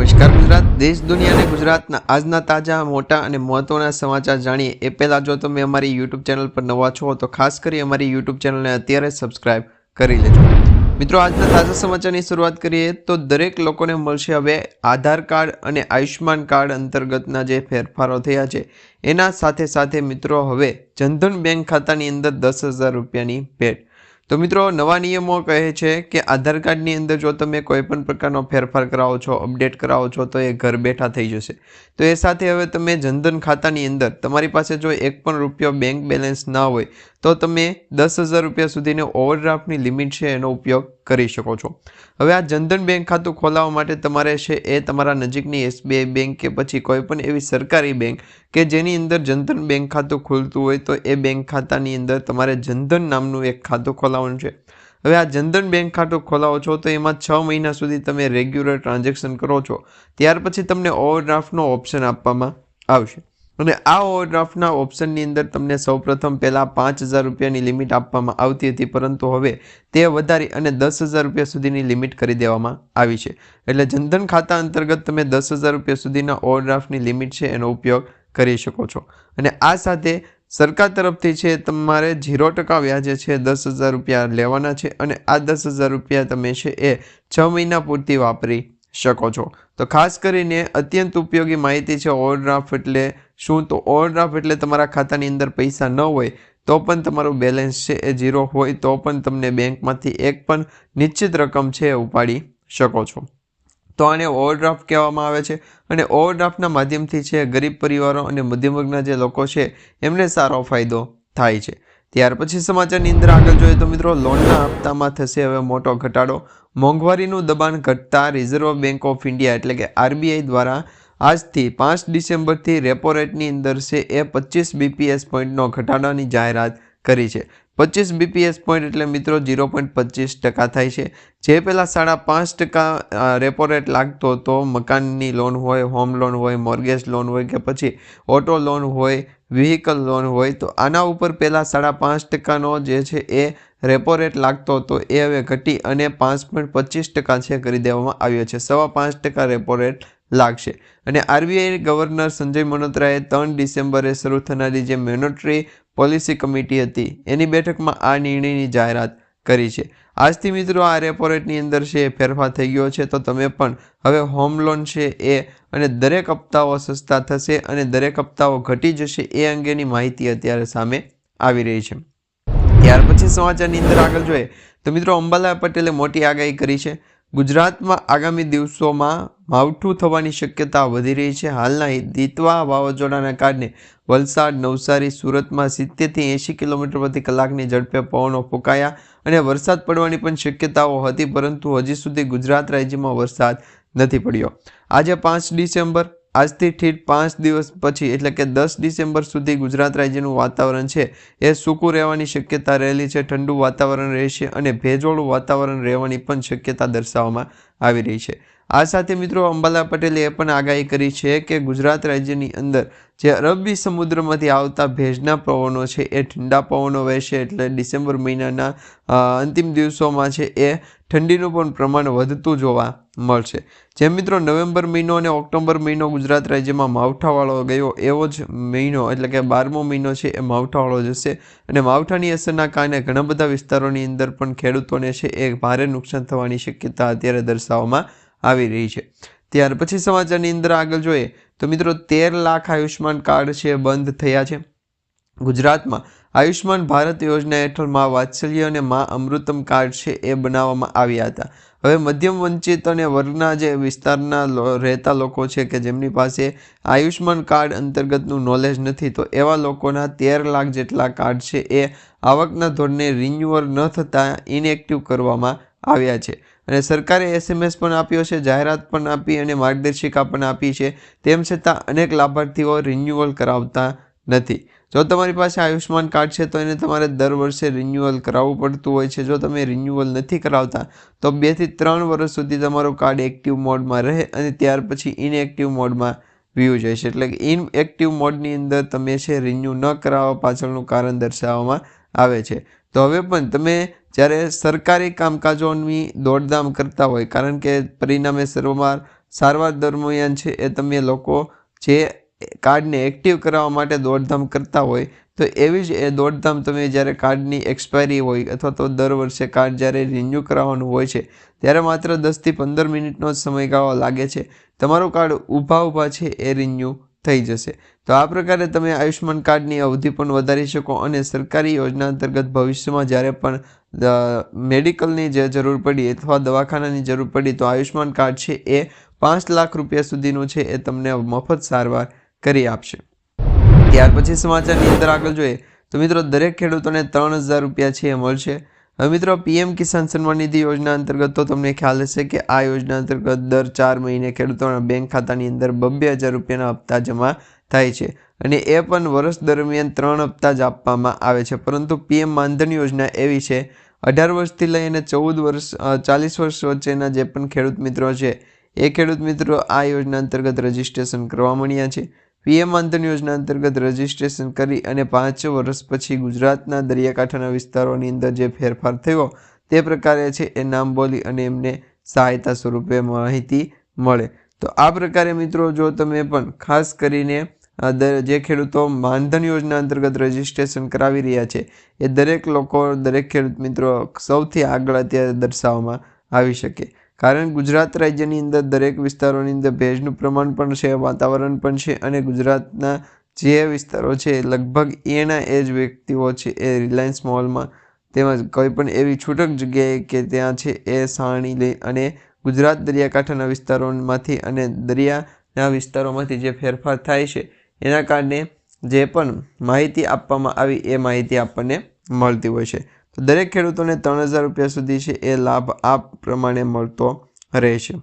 નમસ્કાર ગુજરાત, દેશ, દુનિયા અને ગુજરાતના આજના તાજા, મોટા અને મહત્વના સમાચાર જાણીએ. એ પહેલાં જો તમે અમારી યુટ્યુબ ચેનલ પર નવા છો, તો ખાસ કરી અમારી યુટ્યુબ ચેનલને અત્યારે સબસ્ક્રાઇબ કરી લેજો. મિત્રો, આજના તાજા સમાચારની શરૂઆત કરીએ, તો દરેક લોકોને મળશે હવે આધાર કાર્ડ અને આયુષ્માન કાર્ડ અંતર્ગતના જે ફેરફારો થયા છે, એના સાથે સાથે મિત્રો, હવે જનધન બેંક ખાતાની અંદર દસ હજાર રૂપિયાની ભેટ તો મિત્રો, નવા નિયમો કહે છે કે આધાર કાર્ડની અંદર જો તમે કોઈ પણ પ્રકારનો ફેરફાર કરાવો છો, અપડેટ કરાવો છો, તો એ ઘર બેઠા થઈ જશે. તો એ સાથે હવે તમે જનધન ખાતાની અંદર તમારી પાસે જો એક પણ રૂપિયો બેંક બેલેન્સ ના હોય તો તમે દસ હજાર રૂપિયા સુધીની ઓવરડ્રાફ્ટની લિમિટ છે એનો ઉપયોગ કરી શકો છો. હવે આ જનધન બેંક ખાતું ખોલાવવા માટે તમારે છે એ તમારા નજીકની એસબીઆઈ બેંક કે પછી કોઈ પણ એવી સરકારી બેંક કે જેની અંદર જનધન બેંક ખાતું ખુલતું હોય તો એ બેંક ખાતાની અંદર તમારે જનધન નામનું એક ખાતું ખોલાવવાનું છે. હવે આ જનધન બેંક ખાતું ખોલાવો છો તો એમાં છ મહિના સુધી તમે રેગ્યુલર ટ્રાન્ઝેક્શન કરો છો. ત્યાર પછી તમને ઓવરડ્રાફ્ટનો ઓપ્શન આપવામાં આવશે. અને આ ઓવરડ્રાફ્ટના ઓપ્શનની અંદર તમને સૌપ્રથમ પહેલાં પાંચ હજાર રૂપિયાની લિમિટ આપવામાં આવતી હતી, પરંતુ હવે તે વધારી અને દસ હજાર રૂપિયા સુધીની લિમિટ કરી દેવામાં આવી છે. એટલે જનધન ખાતા અંતર્ગત તમે દસ હજાર રૂપિયા સુધીના ઓવરડ્રાફ્ટની લિમિટ છે એનો ઉપયોગ કરી શકો છો. અને આ સાથે સરકાર તરફથી છે તમારે ઝીરો ટકા વ્યાજે છે, દસ હજાર રૂપિયા લેવાના છે અને આ દસ હજાર રૂપિયા તમે છે એ છ મહિના પૂરતી વાપરી શકો છો. તો ખાસ કરીને અત્યંત ઉપયોગી માહિતી છે ઓવરડ્રાફ્ટ એટલે શું? તો ઓવરડ્રાફ્ટ એટલે તમારા ખાતાની અંદર પૈસા ન હોય તો પણ તમારું બેલેન્સ છે એ ઝીરો હોય તો પણ તમને બેંકમાંથી એક પણ નિશ્ચિત રકમ છે એ ઉપાડી શકો છો. તો આને ઓવરડ્રાફ્ટ કહેવામાં આવે છે અને ઓવરડ્રાફ્ટના માધ્યમથી છે ગરીબ પરિવારો અને મધ્યમ વર્ગના જે લોકો છે એમને સારો ફાયદો થાય છે. ત્યાર પછી સમાચારની અંદર આગળ જોઈએ તો મિત્રો, લોનના હપ્તામાં થશે હવે મોટો ઘટાડો. મોંઘવારીનું દબાણ ઘટતા રિઝર્વ બેંક ઓફ ઇન્ડિયા એટલે કે આરબીઆઈ દ્વારા આજથી પાંચ ડિસેમ્બરથી રેપો રેટની અંદર છે એ પચીસ બીપીએસ પોઈન્ટનો ઘટાડાની જાહેરાત કરી છે. પચીસ બીપીએસ પોઈન્ટ એટલે મિત્રો ઝીરો પોઈન્ટ પચીસ ટકા થાય છે. જે પહેલાં સાડા પાંચ ટકા રેપો રેટ લાગતો તો મકાનની લોન હોય હોમ લોન હોય મોર્ગેજ લોન હોય કે પછી ઓટો લોન હોય વ્હીકલ લોન હોય, તો આના ઉપર પહેલાં સાડા પાંચ ટકાનો જે છે એ રેપો રેટ લાગતો હતો, એ હવે ઘટી અને પાંચ પોઈન્ટ પચીસ ટકા છે કરી દેવામાં આવ્યો છે. સવા પાંચ ટકા રેપો રેટ લાગશે. અને આરબીઆઈ ગવર્નર સંજય મનોત્રાએ ત્રણ ડિસેમ્બરે શરૂ થનારી જે મોનેટરી પોલિસી કમિટી હતી, એની બેઠકમાં આ નિર્ણયની જાહેરાત કરી છે. આજથી મિત્રો આ રેપો રેટની અંદર છે એ ફેરફાર થઈ ગયો છે, તો તમે પણ હવે હોમ લોન છે એ અને દરેક હપ્તાઓ સસ્તા થશે અને દરેક હપ્તાઓ ઘટી જશે એ અંગેની માહિતી અત્યારે સામે આવી રહી છે. ત્યાર પછી સમાચારની અંદર આગળ જોઈએ, તો મિત્રો અંબાલા પટેલે મોટી આગાહી કરી છે. ગુજરાતમાં આગામી દિવસોમાં માવઠું થવાની શક્યતા વધી રહી છે. હાલના દીતવા વાવાઝોડાના કારણે વલસાડ, નવસારી, સુરતમાં સિત્તેરથી એંશી કિલોમીટર પ્રતિ કલાકની ઝડપે પવનો ફૂંકાયા અને વરસાદ પડવાની પણ શક્યતાઓ હતી, પરંતુ હજી સુધી ગુજરાત રાજ્યમાં વરસાદ નથી પડ્યો. આજે પાંચ ડિસેમ્બર આજથી ઠીક પાંચ દિવસ પછી, એટલે કે દસ ડિસેમ્બર સુધી ગુજરાત રાજ્યનું વાતાવરણ છે. એ સૂકું રહેવાની શક્યતા રહેલી છે, ઠંડુ વાતાવરણ રહેશે અને ભેજવાળું વાતાવરણ રહેવાની પણ શક્યતા દર્શાવવામાં આવી રહી છે. આ સાથે મિત્રો અંબાલા પટેલે એ પણ આગાહી કરી છે કે ગુજરાત રાજ્યની અંદર જે અરબી સમુદ્રમાંથી આવતા ભેજના પવનો છે, એ ઠંડા પવનો વહેશે એટલે ડિસેમ્બર મહિનાના અંતિમ દિવસોમાં છે એ ઠંડીનું પણ પ્રમાણ વધતું જોવા મળશે. જેમ મિત્રો, નવેમ્બર મહિનો અને ઓક્ટોબર મહિનો ગુજરાત રાજ્યમાં માવઠાવાળો ગયો એવો જ મહિનો, એટલે કે બારમો મહિનો છે, એ માવઠાવાળો જશે અને માવઠાની અસરના કારણે ઘણા બધા વિસ્તારોની અંદર પણ ખેડૂતોને છે, એ ભારે નુકસાન થવાની શક્યતા અત્યારે દર્શાવવામાં આવી રહી છે. ત્યાર પછી સમાચારની અંદર આગળ જોઈએ, તો મિત્રો, તેર લાખ આયુષ્માન કાર્ડ છે, બંધ થયા છે. ગુજરાતમાં આયુષ્માન ભારત યોજના હેઠળ મા વાત્સલ્ય અને મા અમૃતમ કાર્ડ છે એ બનાવવામાં આવ્યા હતા. હવે મધ્યમ વંચિત અને વર્ગના જે વિસ્તારના રહેતા લોકો છે કે જેમની પાસે આયુષ્માન કાર્ડ અંતર્ગતનું નોલેજ નથી, તો એવા લોકોના તેર લાખ જેટલા કાર્ડ છે એ આવકના ધોરણે રિન્યુઅલ ન થતાં ઇનએક્ટિવ કરવામાં આવ્યા છે. અને સરકારે એસએમએસ પણ આપ્યો છે, જાહેરાત પણ આપી અને માર્ગદર્શિકા પણ આપી છે. તેમ છતાં અનેક લાભાર્થીઓ રિન્યુઅલ કરાવતા નથી. જો તમારી પાસે આયુષ્યમાન કાર્ડ છે, તો એને તમારે દર વર્ષે રિન્યુઅલ કરાવવું પડતું હોય છે. જો તમે રિન્યુઅલ નથી કરાવતા, તો બેથી ત્રણ વર્ષ સુધી તમારું કાર્ડ એક્ટિવ મોડમાં રહે અને ત્યાર પછી ઇનએક્ટિવ મોડમાં વ્યૂ જશે એટલે કે ઇનએક્ટિવ મોડની અંદર તમે છે રિન્યુ ન કરાવવા પાછળનું કારણ દર્શાવવામાં આવે છે. તો હવે પણ તમે જ્યારે સરકારી કામકાજોની દોડધામ કરતા હોય, કારણ કે પરિણામે સરવાર સારવાર દરમિયાન છે, એ તમે લોકો જે કાર્ડને એક્ટિવ કરાવવા માટે દોડધામ કરતા હોય, તો એવી જ એ દોડધામ તમે જ્યારે કાર્ડની એક્સપાયરી હોય અથવા તો દર વર્ષે કાર્ડ જ્યારે રિન્યૂ કરાવવાનું હોય છે, ત્યારે માત્ર દસથી પંદર મિનિટનો જ સમયગાળો લાગે છે. તમારું કાર્ડ ઊભા ઊભા છે એ રિન્યૂ થઈ જશે. તો આ પ્રકારે તમે આયુષ્યમાન કાર્ડની અવધિ પણ વધારી શકો અને સરકારી યોજના અંતર્ગત ભવિષ્યમાં જ્યારે પણ મેડિકલની જે જરૂર પડી અથવા દવાખાનાની જરૂર પડી, તો આયુષ્યમાન કાર્ડ છે એ પાંચ લાખ રૂપિયા સુધીનું છે એ તમને મફત સારવાર કરી આપશે. ત્યાર પછી સમાચારની અંદર આગળ જોઈએ તો મિત્રો દરેક ખેડૂતોને ત્રણ હજાર રૂપિયા છે એ મળશે. હવે મિત્રો પીએમ કિસાન સન્માન નિધિ યોજના અંતર્ગત તો તમને ખ્યાલ હશે કે આ યોજના અંતર્ગત દર ચાર મહિને ખેડૂતોના બેંક ખાતાની અંદર બબ્બે હજાર રૂપિયાના હપ્તા જમા થાય છે અને એ પણ વર્ષ દરમિયાન ત્રણ હપ્તા જ આપવામાં આવે છે. પરંતુ પીએમ માનધન યોજના એવી છે, અઢાર વર્ષથી લઈને ચૌદ વર્ષ ચાલીસ વર્ષ વચ્ચેના જે પણ ખેડૂત મિત્રો છે, એ ખેડૂત મિત્રો આ યોજના અંતર્ગત રજીસ્ટ્રેશન કરવા મળ્યા છે. પીએમ માનધન યોજના અંતર્ગત રજીસ્ટ્રેશન કરી અને પાંચ વર્ષ પછી ગુજરાતના દરિયાકાંઠાના વિસ્તારોની અંદર જે ફેરફાર થયો તે પ્રકારે છે એ નામ બોલી અને એમને સહાયતા સ્વરૂપે માહિતી મળે. તો આ પ્રકારે મિત્રો જો તમે પણ ખાસ કરીને જે ખેડૂતો માનધન યોજના અંતર્ગત રજીસ્ટ્રેશન કરાવી રહ્યા છે, એ દરેક લોકો, દરેક ખેડૂત મિત્રો સૌથી આગળ અત્યારે દર્શાવવામાં આવી શકે. કારણ ગુજરાત રાજ્યની અંદર દરેક વિસ્તારોની અંદર ભેજનું પ્રમાણ પણ છે, વાતાવરણ પણ છે અને ગુજરાતના જે વિસ્તારો છે, લગભગ એના એ જ વ્યક્તિઓ છે એ રિલાયન્સ મોલમાં. તેમજ કોઈ પણ એવી છૂટક જગ્યાએ કે ત્યાં છે એ સાણી લઈ અને ગુજરાત દરિયાકાંઠાના વિસ્તારોમાંથી અને દરિયાના વિસ્તારોમાંથી જે ફેરફાર થાય છે, એના કારણે જે પણ માહિતી આપવામાં આવી એ માહિતી આપણને મળતી હોય છે. તો દરેક ખેડૂતોને ત્રણ હજાર રૂપિયા સુધી છે એ લાભ આ પ્રમાણે મળતો રહેશે.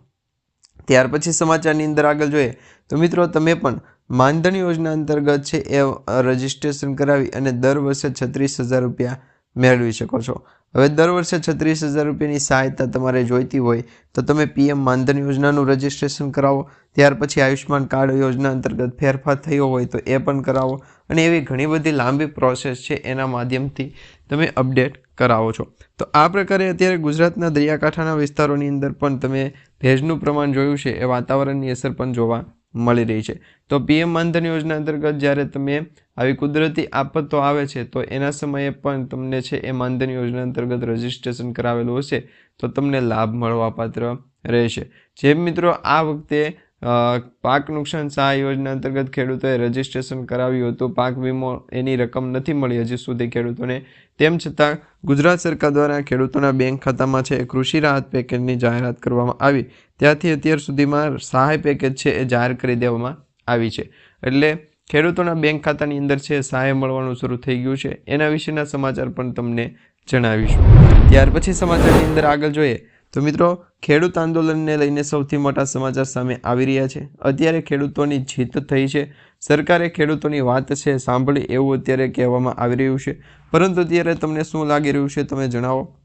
ત્યાર પછી સમાચારની અંદર આગળ જોઈએ તો મિત્રો તમે પણ માનધન યોજના અંતર્ગત છે એ રજિસ્ટ્રેશન કરાવી અને દર વર્ષે છત્રીસ હજાર રૂપિયા મેળવી શકો છો. હવે દર વર્ષે છત્રીસ હજાર રૂપિયાની સહાયતા તમારે જોઈતી હોય તો તમે પીએમ માનધન યોજનાનું રજિસ્ટ્રેશન કરાવો. ત્યાર પછી આયુષ્યમાન કાર્ડ યોજના અંતર્ગત ફેરફાર થયો હોય તો એ પણ કરાવો. અને એવી ઘણી બધી લાંબી પ્રોસેસ છે એના માધ્યમથી તમે અપડેટ કરાવો છો. તો આ પ્રકારે અત્યારે ગુજરાતના દરિયાકાંઠાના વિસ્તારોની અંદર પણ તમે ભેજનું પ્રમાણ જોયું છે, એ વાતાવરણની અસર પણ જોવા મળી રહી છે. તો પીએમ માનધન યોજના અંતર્ગત જ્યારે તમે આવી કુદરતી આફતો આવે છે, તો એના સમયે પણ તમને છે એ માનધન યોજના અંતર્ગત રજીસ્ટ્રેશન કરાવેલું હશે, તો તમને લાભ મળવાપાત્ર રહેશે. જેમ મિત્રો આ વખતે પાક નુકસાન સહાય યોજના અંતર્ગત ખેડૂતોએ રજીસ્ટ્રેશન કરાવ્યું હતું. પાક વીમો એની રકમ નથી મળી હજી સુધી ખેડૂતોને. તેમ છતાં, ગુજરાત સરકાર દ્વારા ખેડૂતોના બેંક ખાતામાં છે કૃષિ રાહત પેકેજની જાહેરાત કરવામાં આવી. ત્યાંથી અત્યાર સુધીમાં સહાય પેકેજ છે એ જાહેર કરી દેવામાં આવી છે. એટલે ખેડૂતોના બેંક ખાતાની અંદર છે સહાય મળવાનું શરૂ થઈ ગયું છે. એના વિશેના સમાચાર પણ તમને જણાવીશું. ત્યાર પછી સમાચારની અંદર આગળ જોઈએ. તો મિત્રો, ખેડૂત આંદોલનને લઈને સૌથી મોટા સમાચાર સામે આવી રહ્યા છે. અત્યારે ખેડૂતોની જીત થઈ છે. સરકારે ખેડૂતોની વાત છે, સાંભળી એવું અત્યારે કહેવામાં આવી રહ્યું છે. પરંતુ અત્યારે તમને શું લાગી રહ્યું છે તમે જણાવો.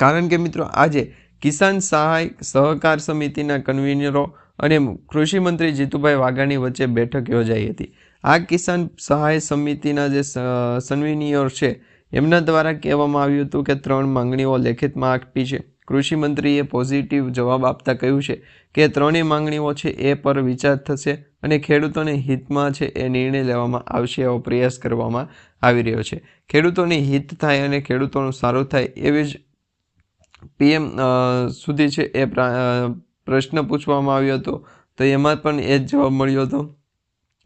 કારણ કે મિત્રો, આજે કિસાન સહાય સહકાર સમિતિના કન્વીનરો અને કૃષિ મંત્રી જીતુભાઈ વાઘાણી વચ્ચે બેઠક યોજાઈ હતી. આ કિસાન સહાય સમિતિના જે સન્વીનિયર છે, એમના દ્વારા કહેવામાં આવ્યું હતું કે ત્રણ માંગણીઓ લેખિતમાં આપી છે. કૃષિમંત્રીએ પોઝિટિવ જવાબ આપતા કહ્યું છે કે ત્રણેય માંગણીઓ છે એ પર વિચાર થશે અને ખેડૂતોને હિતમાં છે એ નિર્ણય લેવામાં આવશે એવો પ્રયાસ કરવામાં આવી રહ્યો છે. ખેડૂતોને હિત થાય અને ખેડૂતોનું સારું થાય એવી જ પીએમ સુધી છે એ પ્રશ્ન પૂછવામાં આવ્યો હતો. તો એમાં પણ એ જ જવાબ મળ્યો હતો.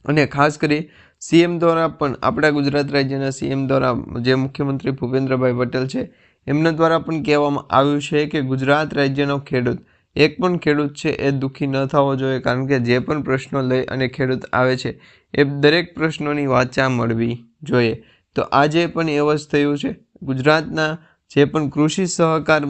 અને ખાસ કરી સીએમ દ્વારા પણ આપણા ગુજરાત રાજ્યના સીએમ દ્વારા જે મુખ્યમંત્રી ભૂપેન્દ્રભાઈ પટેલ છે એમના દ્વારા પણ કહેવામાં આવ્યું છે કે ગુજરાત રાજ્યનો ખેડૂત, એક પણ ખેડૂત છે એ દુઃખી ન થવો જોઈએ કારણ કે જે પણ પ્રશ્નો લઈ અને ખેડૂત આવે છે, એ દરેક પ્રશ્નોની વાચા મળવી જોઈએ. તો આજે પણ એવું જ થયું છે. ગુજરાતના જે પણ કૃષિ સહકાર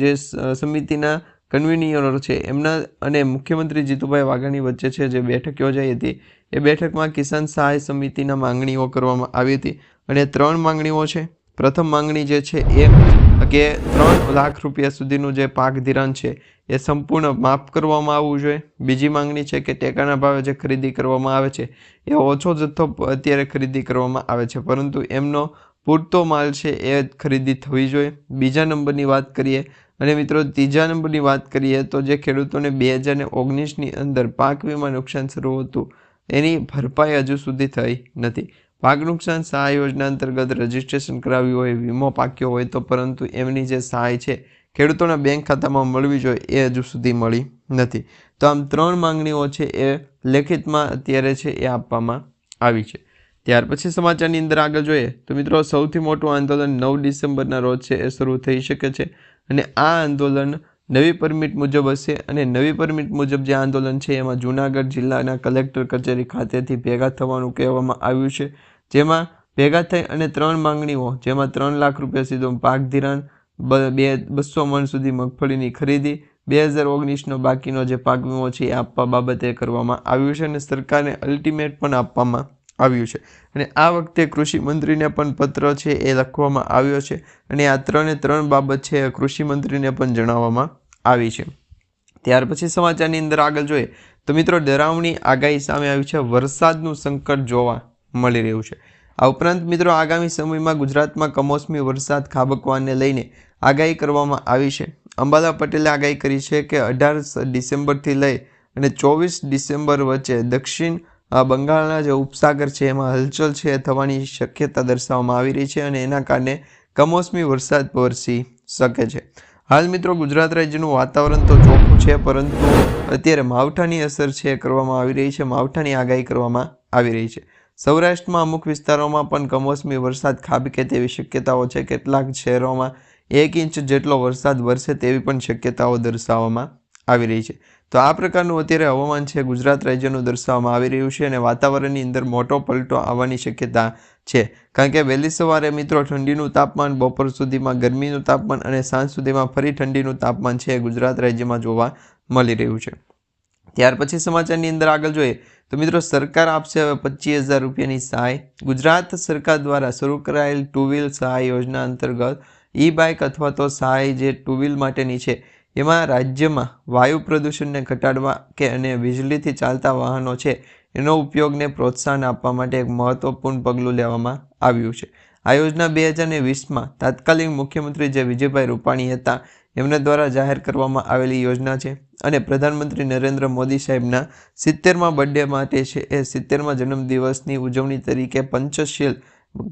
જે સમિતિના કન્વીનિયરો છે, એમના અને મુખ્યમંત્રી જીતુભાઈ વાઘાણી વચ્ચે છે જે બેઠક યોજાઈ હતી, એ બેઠકમાં કિસાન સહાય સમિતિના માંગણીઓ કરવામાં આવી હતી. અને ત્રણ માંગણીઓ છે. પ્રથમ માંગણી જે છે એ કે ત્રણ લાખ રૂપિયા સુધીનું જે પાક ધિરાણ છે, એ સંપૂર્ણ માફ કરવામાં આવવું જોઈએ. બીજી માંગણી છે કે ટેકાના ભાવે જે ખરીદી કરવામાં આવે છે, એ ઓછો જથ્થો અત્યારે ખરીદી કરવામાં આવે છે. પરંતુ એમનો પૂરતો માલ છે એ ખરીદી થવી જોઈએ. બીજા નંબરની વાત કરીએ, અને મિત્રો ત્રીજા નંબરની વાત કરીએ, તો જે ખેડૂતોને બે હજાર ને ઓગણીસની અંદર પાક વીમા નુકસાન શરૂ હતું, એની ભરપાઈ હજુ સુધી થઈ નથી. પાક નુકસાન સહાય યોજના અંતર્ગત રજીસ્ટ્રેશન કરાવ્યું હોય, વીમો પાક્યો હોય તો પરંતુ એમની જે સહાય છે, ખેડૂતોના બેંક ખાતામાં મળવી જોઈએ એ હજુ સુધી મળી નથી. તો આમ ત્રણ માંગણીઓ છે એ લેખિતમાં અત્યારે છે એ આપવામાં આવી છે. ત્યાર પછી સમાચારની અંદર આગળ જોઈએ તો મિત્રો સૌથી મોટું આંદોલન નવ ડિસેમ્બરના રોજ છે એ શરૂ થઈ શકે છે અને આ આંદોલન નવી પરમિટ મુજબ હશે અને નવી પરમિટ મુજબ જે આંદોલન છે એમાં જૂનાગઢ જિલ્લાના કલેક્ટર કચેરી ખાતેથી ભેગા થવાનું કહેવામાં આવ્યું છે. જેમાં ભેગા થઈ અને ત્રણ માંગણીઓ, જેમાં ત્રણ લાખ રૂપિયા સીધો પાક ધિરાણ બે, બસો મણ સુધી મગફળીની ખરીદી, બે હજાર ઓગણીસનો બાકીનો જે પાક વીમો છે એ આપવા બાબતે કરવામાં આવ્યું છે અને સરકારને અલ્ટિમેટ પણ આપવામાં આવ્યું છે. અને આ વખતે કૃષિ મંત્રીને પણ પત્ર છે એ લખવામાં આવ્યો છે. અને આ ત્રણે ત્રણ બાબત છે કૃષિ મંત્રીને પણ જણાવવામાં આવી છે. ત્યાર પછી સમાચારની અંદર આગળ જોઈએ. તો મિત્રો ડરાવણી આગાહી સામે આવી છે. વરસાદનું સંકટ જોવા મળી રહ્યું છે. આ ઉપરાંત મિત્રો, આગામી સમયમાં ગુજરાતમાં કમોસમી વરસાદ ખાબકવાને લઈને આગાહી કરવામાં આવી છે. અંબાલા પટેલે આગાહી કરી છે કે અઢાર ડિસેમ્બરથી લઈ અને ચોવીસ ડિસેમ્બર વચ્ચે દક્ષિણ બંગાળના જે ઉપસાગર છે, એમાં હલચલ છે, થવાની શક્યતા દર્શાવવામાં આવી રહી છે અને એના કારણે કમોસમી વરસાદ વરસી શકે છે. હાલ મિત્રો, ગુજરાત રાજ્યનું વાતાવરણ તો ચોખ્ખું છે, પરંતુ અત્યારે માવઠાની અસર છે કરવામાં આવી રહી છે, માવઠાની આગાહી કરવામાં આવી રહી છે. સૌરાષ્ટ્રમાં અમુક વિસ્તારોમાં પણ કમોસમી વરસાદ ખાબકે તેવી શક્યતાઓ છે. કેટલાક શહેરોમાં એક ઇંચ જેટલો વરસાદ વરસે તેવી પણ શક્યતાઓ દર્શાવવામાં આવી રહી છે. તો આ પ્રકારનું અત્યારે હવામાન છે, ગુજરાત રાજ્યનું દર્શાવવામાં આવી રહ્યું છે અને વાતાવરણની અંદર મોટો પલટો આવવાની શક્યતા છે. કારણ કે વહેલી સવારે મિત્રો ઠંડીનું તાપમાન, બપોર સુધીમાં ગરમીનું તાપમાન અને સાંજ સુધીમાં ફરી ઠંડીનું તાપમાન છે ગુજરાત રાજ્યમાં જોવા મળી રહ્યું છે. ત્યાર પછી સમાચારની અંદર આગળ જોઈએ તો મિત્રો સરકાર આપશે હવે પચીસ હજાર રૂપિયાની સહાય. ગુજરાત સરકાર દ્વારા શરૂ કરાયેલ ટુ વ્હીલ સહાય યોજના અંતર્ગત ઈ બાઇક અથવા તો સહાય જે ટુ વ્હીલ માટેની છે એમાં રાજ્યમાં વાયુ પ્રદૂષણને ઘટાડવા કે અને વીજળીથી ચાલતા વાહનો છે, એનો ઉપયોગને પ્રોત્સાહન આપવા માટે એક મહત્વપૂર્ણ પગલું લેવામાં આવ્યું છે. આ યોજના બે હજાર વીસમાં તાત્કાલિક મુખ્યમંત્રી જે વિજયભાઈ રૂપાણી હતા, એમના દ્વારા જાહેર કરવામાં આવેલી યોજના છે અને પ્રધાનમંત્રી નરેન્દ્ર મોદી સાહેબના સિત્તેરમાં બર્થડે માટે છે. એ સિત્તેરમાં જન્મદિવસની ઉજવણી તરીકે પંચશીલ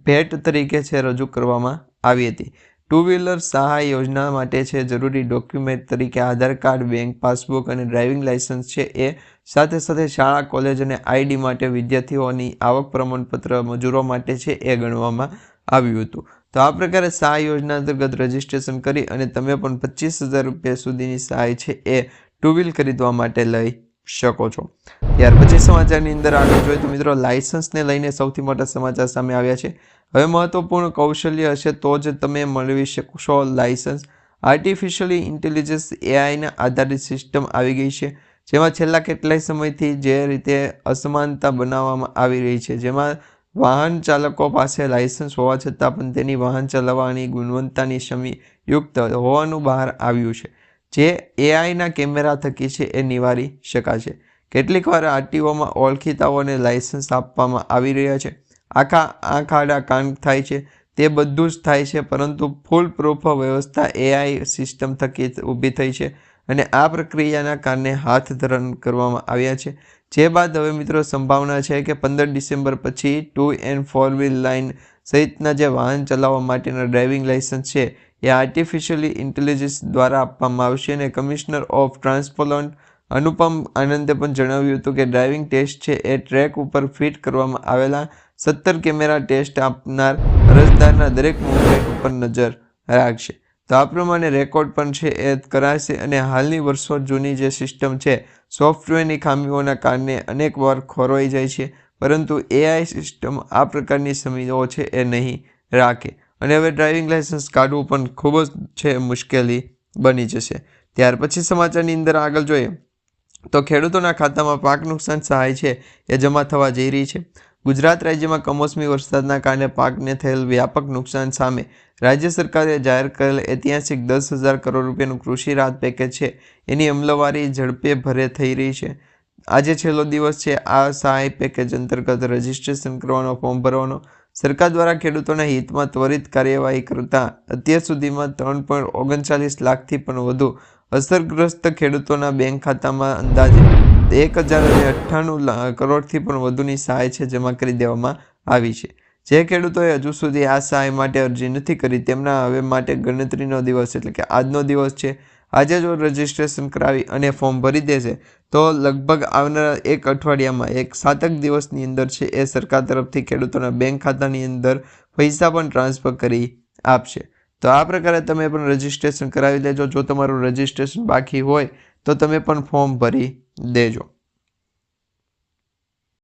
ભેટ તરીકે છે રજૂ કરવામાં આવી હતી. ટુ વ્હીલર સહાય યોજના માટે છે. જરૂરી ડોક્યુમેન્ટ તરીકે આધાર કાર્ડ, બેંક પાસબુક અને ડ્રાઇવિંગ લાઇસન્સ છે. એ સાથે સાથે શાળા, કોલેજ અને આઈડી માટે વિદ્યાર્થીઓની આવક પ્રમાણપત્ર મજૂરો માટે છે એ ગણવામાં આવ્યું હતું. તો આ પ્રકારે સહાય યોજના અંતર્ગત રજીસ્ટ્રેશન કરી અને તમે પણ પચીસ હજાર રૂપિયા સુધીની સહાય છે એ ટુ વ્હીલ ખરીદવા માટે લઈ શકો છો. ત્યાર પછી સમાચારની અંદર આગળ જોઈએ તો મિત્રો, લાઇસન્સને લઈને સૌથી મોટા સમાચાર સામે આવ્યા છે. હવે મહત્વપૂર્ણ કૌશલ્ય હશે તો જ તમે મેળવી શકશો લાયસન્સ આર્ટિફિશિયલી ઇન્ટેલિજન્સ એઆઈના આધારિત સિસ્ટમ આવી ગઈ છે, જેમાં છેલ્લા કેટલાય સમયથી જે રીતે અસમાનતા બનાવવામાં આવી રહી છે. જેમાં વાહન ચાલકો પાસે લાયસન્સ હોવા છતાં પણ તેની વાહન ચલાવવાની ગુણવત્તાની શમી યુક્ત હોવાનું બહાર આવ્યું છે. જે એઆઈના કેમેરા થકી છે એ નિવારી શકાશે. કેટલીકવાર આરટીઓમાં ઓળખીતાઓને લાયસન્સ આપવામાં આવી રહ્યા છે. આખા આંખ આડા કાન થાય છે, તે બધું જ થાય છે, પરંતુ ફૂલ પ્રૂફ વ્યવસ્થા એઆઈ સિસ્ટમ થકી ઊભી થઈ છે અને આ પ્રક્રિયાના કારણે હાથ ધરણ કરવામાં આવ્યા છે. જે બાદ હવે મિત્રો સંભાવના છે કે પંદર ડિસેમ્બર પછી two and four wheel line સહિતના જે વાહન ચલાવવા માટેના ડ્રાઇવિંગ લાઇસન્સ છે, એ આર્ટિફિશિયલી ઇન્ટેલિજન્સ દ્વારા આપવામાં આવશે અને કમિશનર ઓફ ટ્રાન્સપોલન્ટ અનુપમ આનંદે પણ જણાવ્યું હતું કે ડ્રાઇવિંગ ટેસ્ટ છે, એ ટ્રેક ઉપર ફિટ કરવામાં આવેલા સત્તર કેમેરા ટેસ્ટ આપનાર અરજદારના દરેક મુવમેન્ટ ઉપર નજર રાખશે. તો આ પ્રમાણે રેકોર્ડ પણ છે એ કરાશે અને હાલની વર્ષો જૂની જે સિસ્ટમ છે, સોફ્ટવેરની ખામીઓના કારણે અનેક વાર ખોરવાઈ જાય છે, પરંતુ એઆઈ સિસ્ટમ આ પ્રકારની સમીઓ છે એ નહીં રાખે. અને હવે ડ્રાઇવિંગ લાઇસન્સ કાઢવું પણ ખૂબ જ છે મુશ્કેલી બની જશે. ત્યાર પછી સમાચારની અંદર આગળ જોઈએ. તો ખેડૂતોના ખાતામાં પાક નુકસાન સહાય છે એ જમા થવા જઈ રહી છે. ગુજરાત રાજ્યમાં કમોસમી વરસાદના કારણે પાકને થયેલ વ્યાપક નુકસાન સામે રાજ્ય સરકારે જાહેર કરેલ ઐતિહાસિક દસ હજાર કરોડ રૂપિયાનું કૃષિ રાહત પેકેજ છે. એની અમલવારી ઝડપે ભરે થઈ રહી છે. આજે છેલ્લો દિવસ છે. આ સહાય પેકેજ અંતર્ગત રજીસ્ટ્રેશન કરવાનો, ફોર્મ ભરવાનો. સરકાર દ્વારા ખેડૂતોના હિતમાં ત્વરિત કાર્યવાહી કરતા અત્યાર સુધીમાં ત્રણ પોઈન્ટ ઓગણચાલીસ લાખથી પણ વધુ અસરગ્રસ્ત ખેડૂતોના બેંક ખાતામાં અંદાજે એક હજાર અઠ્ઠાણું કરોડથી પણ વધુની સહાય છે જમા કરી દેવામાં આવી છે. જે ખેડૂતોએ હજુ સુધી આ સહાય માટે અરજી નથી કરી, તેમના હવે માટે ગણતરીનો દિવસ એટલે કે આજનો દિવસ છે. આજે જો રજિસ્ટ્રેશન કરાવી અને ફોર્મ ભરી દેશે, તો લગભગ આવનારા એક અઠવાડિયામાં, એક સાતક દિવસની અંદર છે એ સરકાર તરફથી ખેડૂતોના બેંક ખાતાની અંદર પૈસા પણ ટ્રાન્સફર કરી આપશે. તો આ પ્રકારે તમે પણ રજિસ્ટ્રેશન કરાવી લેજો. જો તમારું રજિસ્ટ્રેશન બાકી હોય તો તમે પણ ફોર્મ ભરી દેજો.